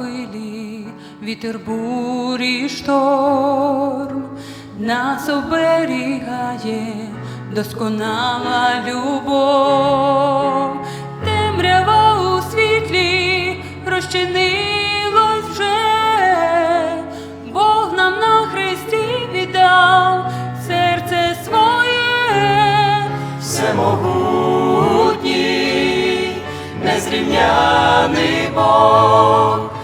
хвилі, вітер бурі шторм, нас оберігає досконала любов, темрява у світлі розчинилась вже, Бог нам на хресті віддав серце своє. Всемогутній, незрівняний Бог,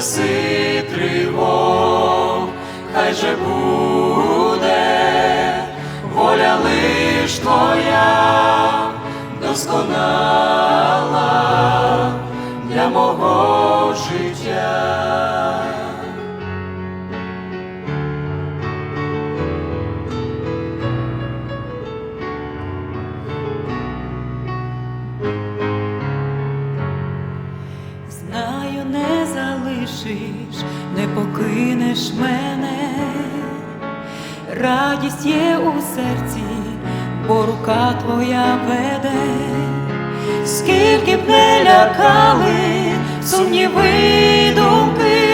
часи тривог, хай же буде воля лиш твоя, досконала для мого життя. Знаю, не залишиш, не покинеш мене, радість є у серці, бо рука твоя веде, скільки б не лякали сумніви думки,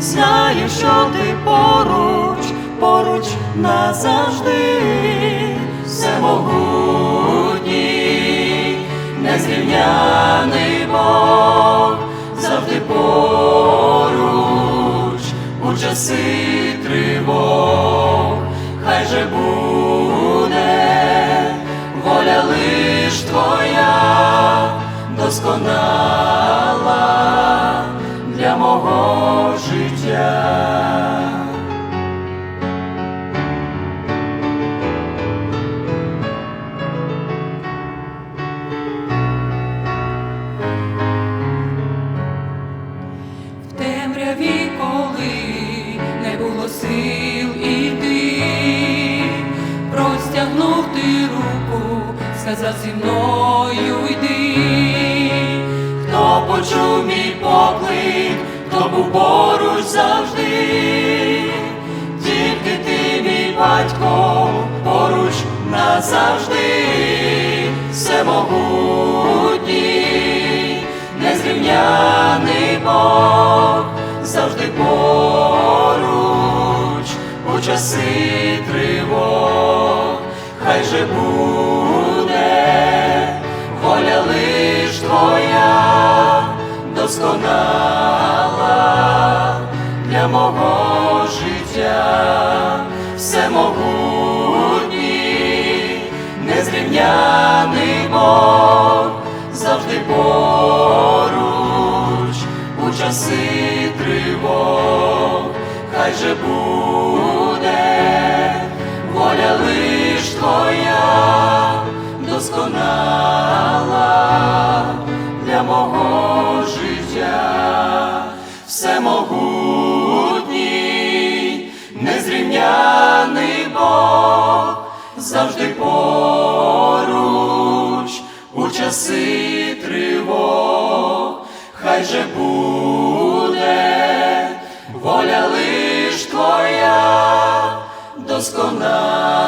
знаю, що ти поруч, поруч назавжди, всемогутній, незрівняний Бог, у часи тривог, хай же буде воля лиш твоя, досконала сказав зі мною йди, Хто почув мій поклик, хто був поруч завжди, тільки ти, мій батько, поруч назавжди, всемогутній, незрівняний Бог, завжди поруч у часи тривог, хай же буде воля лиш твоя, досконала для мого життя, всемогутній, незрівняний Бог, завжди поруч у часи тривог, хай же буде незрівняний Бог, завжди поруч у часи тривог, хай же буде воля лиш твоя, досконала